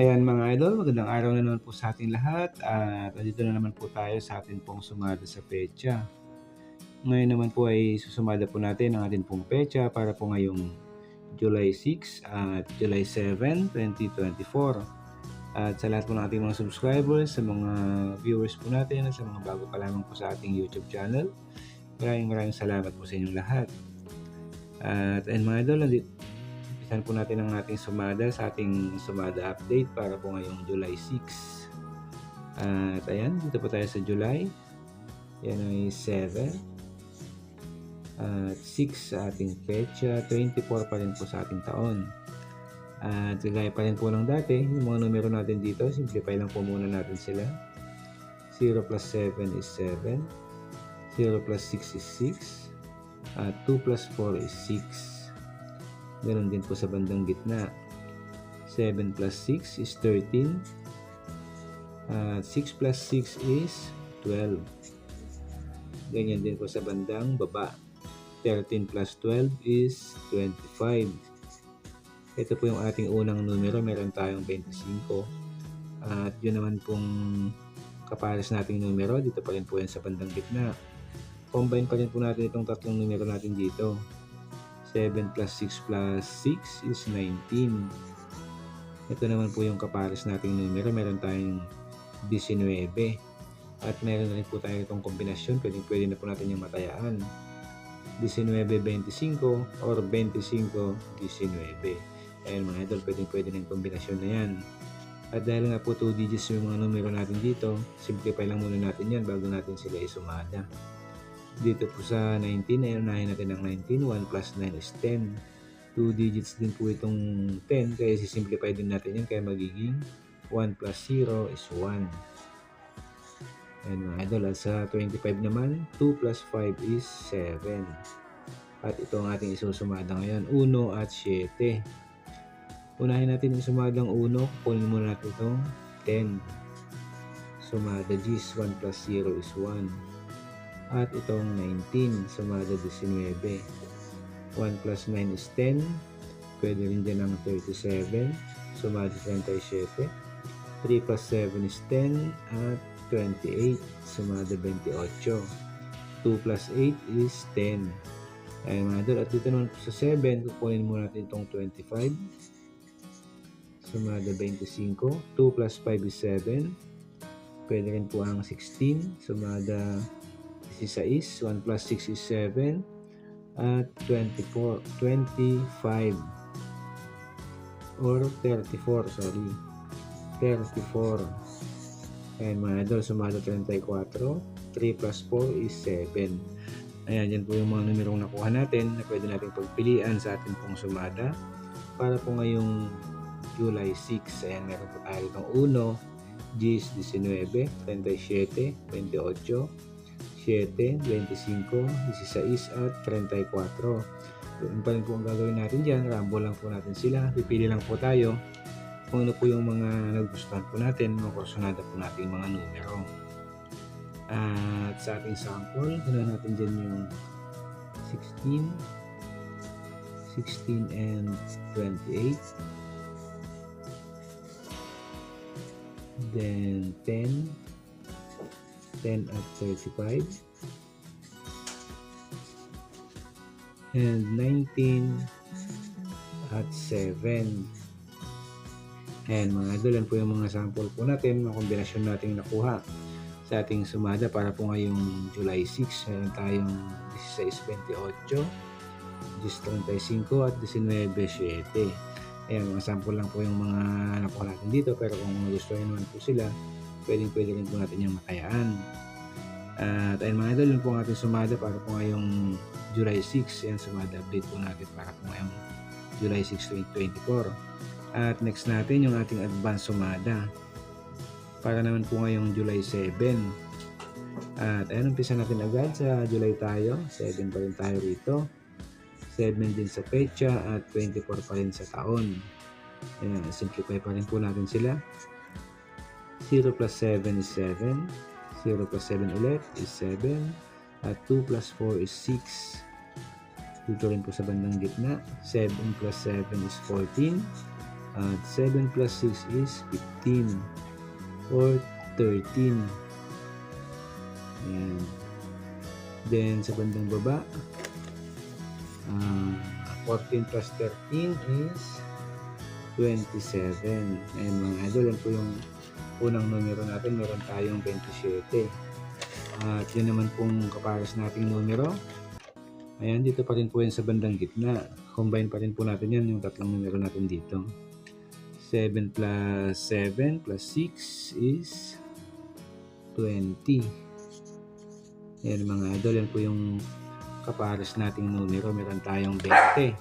Ayan mga idol, magandang araw na naman po sa ating lahat at nandito na naman po tayo sa ating pong sumada sa pecha. Ngayon naman po ay susumada po natin ang ating pong pecha para po ngayong July 6 at July 7, 2024. At sa lahat po ng ating mga subscribers, sa mga viewers po natin at sa mga bago pa lamang po sa ating YouTube channel, maraming maraming salamat po sa inyong lahat. At ayun mga idol, Umpisahan po natin ang ating sumada sa ating sumada update para po ngayong July 6. At ayan, dito po tayo sa July. Yan ay 7. At 6 sa ating pecha. 24 pa rin po sa ating taon. At kagaya pa rin po ng dati, yung mga numero natin dito, simplify lang po muna natin sila. 0 plus 7 is 7. 0 plus 6 is 6. At 2 plus 4 is 6. Ganon din po sa bandang gitna. 7 plus 6 is 13. At 6 plus 6 is 12. Ganyan din po sa bandang baba. 13 plus 12 is 25. Ito po yung ating unang numero. Meron tayong 25. At yun naman pong kapares nating numero. Dito pa rin po yan sa bandang gitna. Combine pa rin po natin itong tatlong numero natin dito. 7 plus 6 plus 6 is 19. Ito naman po yung kapares nating numero. Meron tayong 19. At meron na rin po tayo itong kombinasyon. Pwede, pwede na po natin yung matayaan. 19-25 or 25-19. Ayan mga idol, pwede, pwede na yung kombinasyon na yan. At dahil nga po 2 digits yung mga numero natin dito, simplify lang muna natin yan bago natin sila isumada. Dito po sa 19, ay unahin natin ang 19. 1 plus 9 is 10. 2 digits din po itong 10, kaya sisimplify din natin yan. Kaya magiging 1 plus 0 is 1. Ayan mga idol. At sa 25 naman, 2 plus 5 is 7. At ito ang ating isusumada ngayon. 1 at 7. Unahin natin yung sumadang 1. Kunin muna natin itong 10. Sumada G's 1 plus 0 is 1 at itong 19 sumada 19 1 plus 9 is 10 pwede rin din ang 37 sumada 37 3 plus 7 is 10 at 28 sumada 28 2 plus 8 is 10 ay mga idol at dito naman sa 7 kukunin muna natin itong 25 sumada 25 2 plus 5 is 7 pwede rin po ang 16 sumada 16, 1 plus 6 is 7, at 24, 25, or 34, sorry, 34. Ayan mga idol, sumado 34, 3 plus 4 is 7. Ayan, yan po yung mga numerong nakuha natin na pwede natin pagpilian sa ating pong sumada para po ngayong July 6. Ayan, meron po tayo itong 1, 10, 19, 37, 28, 7, 25, 16 at 34. Yun pa rin po ang gagawin natin dyan. Rambo lang po natin sila. Pipili lang po tayo kung ano po yung mga nagustuhan po natin, mga kursunada po natin mga numero. At sa ating sample, ganoon natin dyan yung 16, 16 and 28. Then 10, 10 at 35 and 19 at 7 and mga idol yan po yung mga sample po natin mga kombinasyon natin nakuha sa ating sumada para po ngayong July 6 meron tayong 16.28 10.35 at 19.7 ayan mga sample lang po yung mga nakuha natin dito pero kung gusto nyo naman po sila pwedeng pwede rin po natin yung makayaan. At ayun mga idol, yun po ang ating sumada para po ngayong July 6. Yan, sumada update po natin para po ngayong July 6, 2024. At next natin yung ating advance sumada para naman po ngayong July 7. At ayun, umpisa natin agad sa July tayo. 7 pa rin tayo rito. 7 din sa pecha at 24 pa rin sa taon. Ayan, simplify pa rin po natin sila. 0 plus 7 is 7. 0 plus 7 ulit is 7. At 2 plus 4 is 6. Dito rin po sa bandang gitna. 7 plus 7 is 14. At 7 plus 6 is 15 or 13. Ayan. Then, sa bandang baba, ah, 14 plus 13 is 27. Ayan mga idol, yan po yung unang numero natin. Meron tayong 27. At yun naman pong kapares nating numero. Ayan, dito pa rin po yan sa bandang gitna. Combine pa rin po natin yan, yung tatlong numero natin dito. 7 plus 7 plus 6 is 20. Ayan mga idol, yan po yung kapares nating numero. Meron tayong 20.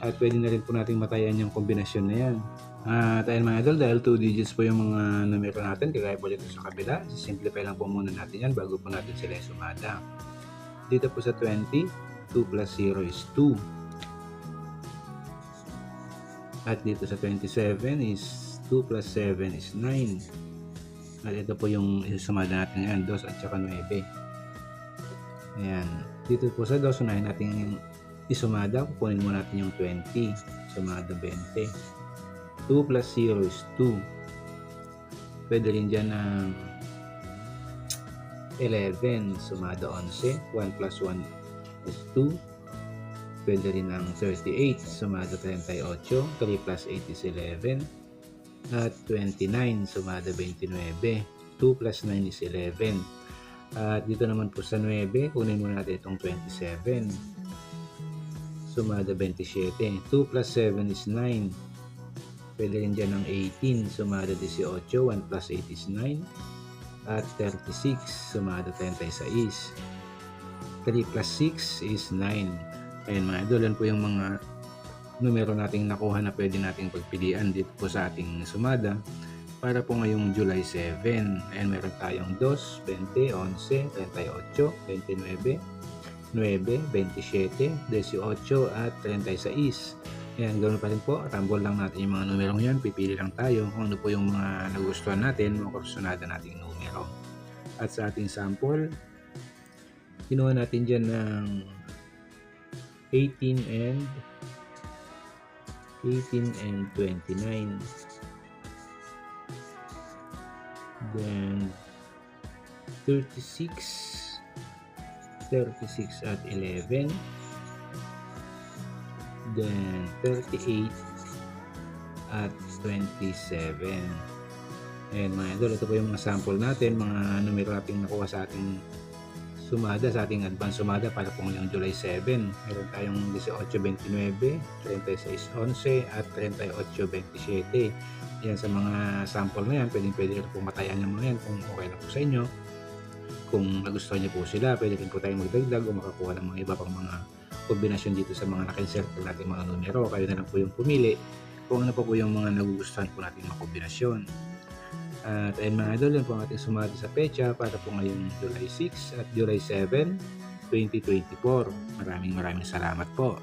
At pwede na rin po nating matayan yung kombinasyon na yan. At ayun mga idol, dahil 2 digits po yung mga numero natin, kagaya po dito sa kabila, simplify lang po muna natin yan bago po natin sila sumada. Dito po sa 20, 2 plus 0 is 2. At dito sa 27 is 2 plus 7 is 9. At ito po yung isusumada natin ngayon, 2 at saka 9. Ayan. Dito po sa 2, unahin natin yung isumada. Kukunin mo natin yung 20. Sumada 20. 2 plus 0 is 2. Pwede rin dyan ng 11. Sumada 11. 1 plus 1 is 2. Pwede rin ng 38. Sumada 38. 3 plus 8 is 11. At 29. Sumada 29. 2 plus 9 is 11. At dito naman po sa 9, kunin mo natin itong 27. Sumada 27. 2 plus 7 is 9. Pwede rin dyan ng 18. Sumada 18. 1 plus 8 is 9. At 36. Sumada 36. 3 plus 6 is 9. Ayan mga idol, yan po yung mga numero nating nakuha na pwede nating pagpilian dito po sa ating sumada para po ngayong July 7. Ayan, meron tayong 2, 20, 11, 38, 29, 9, 27, 18, at 36. Ayan, ganoon pa rin po. Rambol lang natin yung mga numerong yan. Pipili lang tayo kung ano po yung mga nagustuhan natin, mga kursunada nating numero. At sa ating sample, kinuha natin dyan ng 18 and 18 and 29. Then 36 36 at 11 then 38 at 27 and mga idol ito po yung mga sample natin mga numero natin nakuha sa ating sumada sa ating advance sumada para po ngayong July 7 meron tayong 18.29 36.11 at 38.27 yan sa mga sample na yan pwede rin po matayan yung mga yan kung okay na po sa inyo. Kung nagustuhan niyo po sila pwede rin po tayong magdagdag o makakuha ng mga iba pang mga kombinasyon dito sa mga naka-circle natin mga numero kayo na lang po yung pumili kung ano pa po yung mga nagugustuhan po natin mga kombinasyon at ayun mga idol, yan po ang ating sumati sa pecha para po ngayong July 6 at July 7, 2024. Maraming maraming salamat po.